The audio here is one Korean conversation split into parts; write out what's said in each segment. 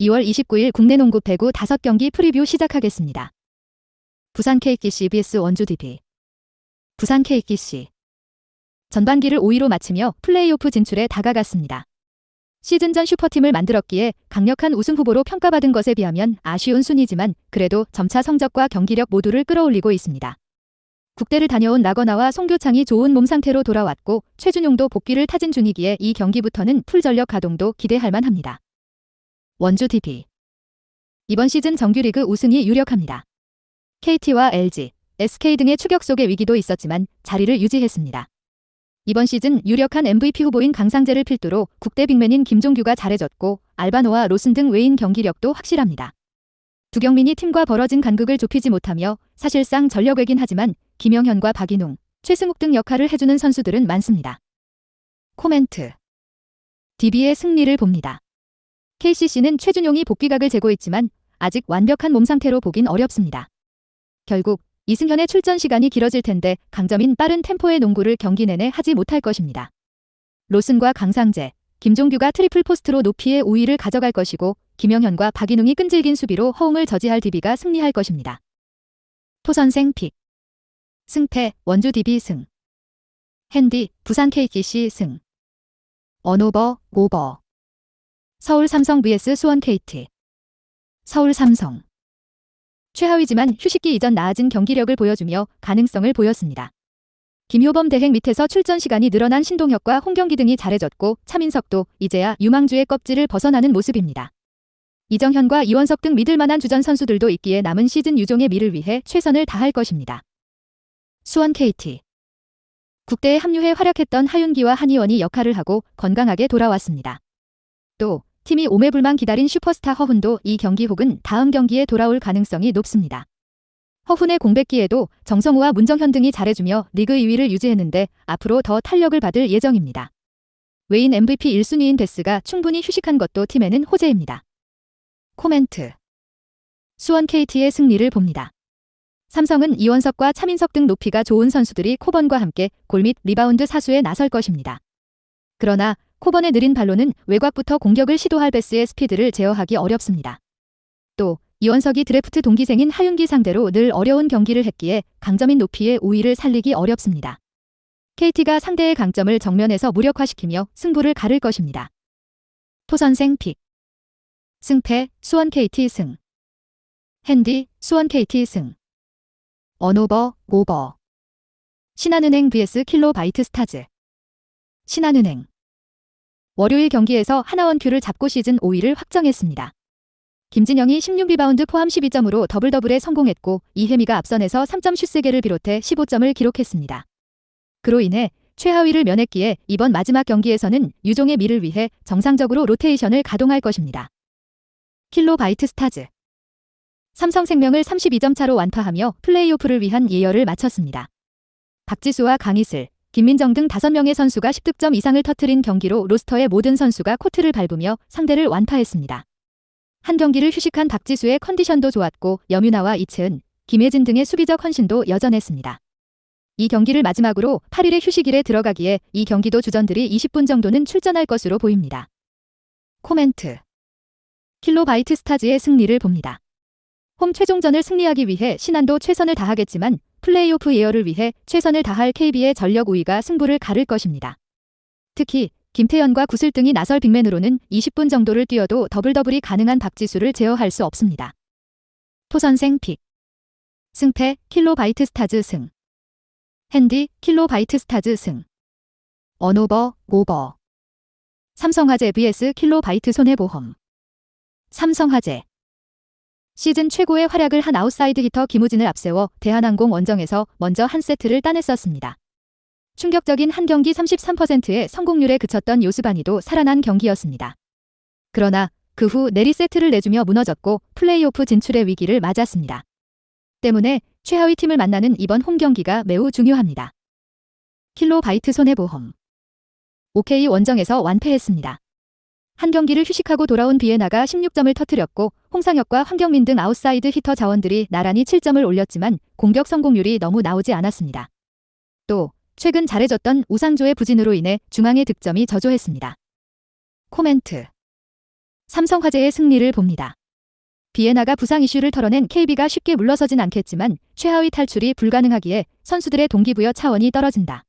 2월 29일 국내 농구 배구 5경기 프리뷰 시작하겠습니다. 부산 KGC vs 원주 DB 부산 KGC 전반기를 5위로 마치며 플레이오프 진출에 다가갔습니다. 시즌 전 슈퍼팀을 만들었기에 강력한 우승 후보로 평가받은 것에 비하면 아쉬운 순위지만 그래도 점차 성적과 경기력 모두를 끌어올리고 있습니다. 국대를 다녀온 나거나와 송교창이 좋은 몸 상태로 돌아왔고 최준용도 복귀를 타진 중이기에 이 경기부터는 풀 전력 가동도 기대할 만합니다. 원주 DB 이번 시즌 정규리그 우승이 유력합니다. KT와 LG, SK 등의 추격 속의 위기도 있었지만 자리를 유지했습니다. 이번 시즌 유력한 MVP 후보인 강상재를 필두로 국대 빅맨인 김종규가 잘해줬고 알바노와 로슨 등 외인 경기력도 확실합니다. 두경민이 팀과 벌어진 간극을 좁히지 못하며 사실상 전력외긴 하지만 김영현과 박인웅, 최승욱 등 역할을 해주는 선수들은 많습니다. 코멘트 DB의 승리를 봅니다. KCC는 최준용이 복귀각을 제고했지만 아직 완벽한 몸 상태로 보긴 어렵습니다. 결국 이승현의 출전 시간이 길어질 텐데 강점인 빠른 템포의 농구를 경기 내내 하지 못할 것입니다. 로슨과 강상재, 김종규가 트리플 포스트로 높이의 우위를 가져갈 것이고 김영현과 박인웅이 끈질긴 수비로 허웅을 저지할 DB가 승리할 것입니다. 토선생 픽 승패 원주 DB 승 핸디 부산 KGC 승 언오버 오버 서울 삼성 vs 수원 KT 서울 삼성 최하위지만 휴식기 이전 나아진 경기력을 보여주며 가능성을 보였습니다. 김효범 대행 밑에서 출전 시간이 늘어난 신동혁과 홍경기 등이 잘해졌고 차민석도 이제야 유망주의 껍질을 벗어나는 모습입니다. 이정현과 이원석 등 믿을만한 주전 선수들도 있기에 남은 시즌 유종의 미를 위해 최선을 다할 것입니다. 수원 KT 국대에 합류해 활약했던 하윤기와 한희원이 역할을 하고 건강하게 돌아왔습니다. 또 팀이 오매불만 기다린 슈퍼스타 허훈도 이 경기 혹은 다음 경기에 돌아올 가능성이 높습니다. 허훈의 공백기에도 정성우와 문정현 등이 잘해주며 리그 2위를 유지했는데 앞으로 더 탄력을 받을 예정입니다. 외인 MVP 1순위인 데스가 충분히 휴식한 것도 팀에는 호재입니다. 코멘트 수원 KT의 승리를 봅니다. 삼성은 이원석과 차민석 등 높이가 좋은 선수들이 코번과 함께 골 및 리바운드 사수에 나설 것입니다. 그러나 코번의 느린 발로는 외곽부터 공격을 시도할 베스의 스피드를 제어하기 어렵습니다. 또 이원석이 드래프트 동기생인 하윤기 상대로 늘 어려운 경기를 했기에 강점인 높이의 우위를 살리기 어렵습니다. KT가 상대의 강점을 정면에서 무력화시키며 승부를 가를 것입니다. 토선생 픽 승패 수원 KT 승 핸디 수원 KT 승 언오버 오버 신한은행 vs 킬로바이트 스타즈 신한은행 월요일 경기에서 하나원 큐를 잡고 시즌 5위를 확정했습니다. 김진영이 16리바운드 포함 12점으로 더블 더블에 성공했고 이혜미가 앞선에서 3점 슛 3개를 비롯해 15점을 기록했습니다. 그로 인해 최하위를 면했기에 이번 마지막 경기에서는 유종의 미를 위해 정상적으로 로테이션을 가동할 것입니다. 킬로바이트 스타즈 삼성생명을 32점 차로 완파하며 플레이오프를 위한 예열을 마쳤습니다. 박지수와 강희슬, 김민정 등 5명의 선수가 10득점 이상을 터트린 경기로 로스터의 모든 선수가 코트를 밟으며 상대를 완파했습니다. 한 경기를 휴식한 박지수의 컨디션도 좋았고 염윤아와 이채은, 김혜진 등의 수비적 헌신도 여전했습니다. 이 경기를 마지막으로 8일의 휴식일에 들어가기에 이 경기도 주전들이 20분 정도는 출전할 것으로 보입니다. 코멘트 킬로바이트 스타즈의 승리를 봅니다. 홈 최종전을 승리하기 위해 신안도 최선을 다하겠지만 플레이오프 예열을 위해 최선을 다할 KB의 전력 우위가 승부를 가를 것입니다. 특히 김태현과 구슬 등이 나설 빅맨으로는 20분 정도를 뛰어도 더블 더블이 가능한 박지수를 제어할 수 없습니다. 토선생 픽. 승패 킬로바이트 스타즈 승. 핸디 킬로바이트 스타즈 승. 언오버 오버. 삼성화재 vs 킬로바이트 손해보험. 삼성화재 시즌 최고의 활약을 한 아웃사이드 히터 김우진을 앞세워 대한항공 원정에서 먼저 한 세트를 따냈었습니다. 충격적인 한 경기 33%의 성공률에 그쳤던 요스바니도 살아난 경기였습니다. 그러나 그 후 내리 세트를 내주며 무너졌고 플레이오프 진출의 위기를 맞았습니다. 때문에 최하위 팀을 만나는 이번 홈 경기가 매우 중요합니다. 킬로바이트 손해보험 OK 원정에서 완패했습니다. 한 경기를 휴식하고 돌아온 비에나가 16점을 터뜨렸고 홍상혁과 황경민 등 아웃사이드 히터 자원들이 나란히 7점을 올렸지만 공격 성공률이 너무 나오지 않았습니다. 또 최근 잘해졌던 우상조의 부진으로 인해 중앙의 득점이 저조했습니다. 코멘트 삼성화재의 승리를 봅니다. 비에나가 부상 이슈를 털어낸 KB가 쉽게 물러서진 않겠지만 최하위 탈출이 불가능하기에 선수들의 동기부여 차원이 떨어진다.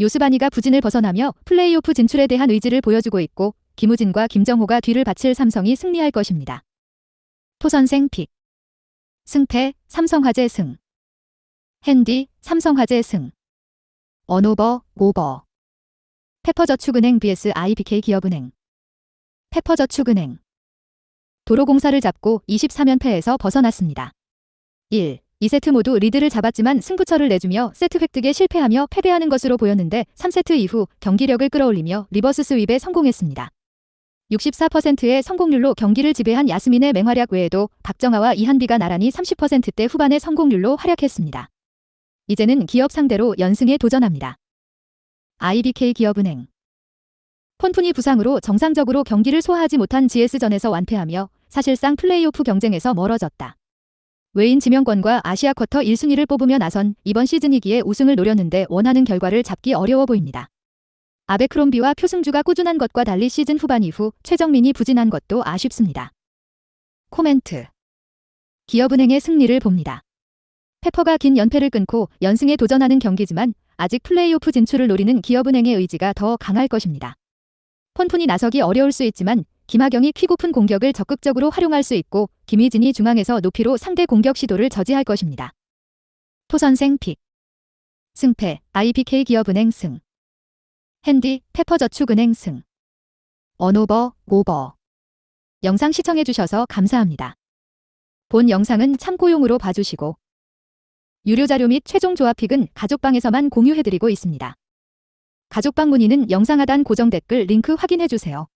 요스바니가 부진을 벗어나며 플레이오프 진출에 대한 의지를 보여주고 있고 김우진과 김정호가 뒤를 바칠 삼성이 승리할 것입니다. 토선생 픽 승패 삼성화재 승 핸디 삼성화재 승 언오버 오버 페퍼저축은행 vs IBK 기업은행 페퍼저축은행 도로공사를 잡고 23연패에서 벗어났습니다. 1. 2세트 모두 리드를 잡았지만 승부처를 내주며 세트 획득에 실패하며 패배하는 것으로 보였는데 3세트 이후 경기력을 끌어올리며 리버스 스윕에 성공했습니다. 64%의 성공률로 경기를 지배한 야스민의 맹활약 외에도 박정아와 이한비가 나란히 30%대 후반의 성공률로 활약했습니다. 이제는 기업 상대로 연승에 도전합니다. IBK 기업은행 폰푼이 부상으로 정상적으로 경기를 소화하지 못한 GS전에서 완패하며 사실상 플레이오프 경쟁에서 멀어졌다. 외인 지명권과 아시아 쿼터 1순위를 뽑으며 나선 이번 시즌이기에 우승을 노렸는데 원하는 결과를 잡기 어려워 보입니다. 아베크롬비와 표승주가 꾸준한 것과 달리 시즌 후반 이후 최정민이 부진한 것도 아쉽습니다. 코멘트 기업은행의 승리를 봅니다. 페퍼가 긴 연패를 끊고 연승에 도전하는 경기지만 아직 플레이오프 진출을 노리는 기업은행의 의지가 더 강할 것입니다. 폰푼이 나서기 어려울 수 있지만 김하경이 퀴고픈 공격을 적극적으로 활용할 수 있고 김희진이 중앙에서 높이로 상대 공격 시도를 저지할 것입니다. 토선생 픽 승패 IBK 기업은행 승 핸디 페퍼저축은행 승 언오버 오버 영상 시청해주셔서 감사합니다. 본 영상은 참고용으로 봐주시고 유료 자료 및 최종 조합픽은 가족방에서만 공유해드리고 있습니다. 가족방 문의는 영상 하단 고정 댓글 링크 확인해주세요.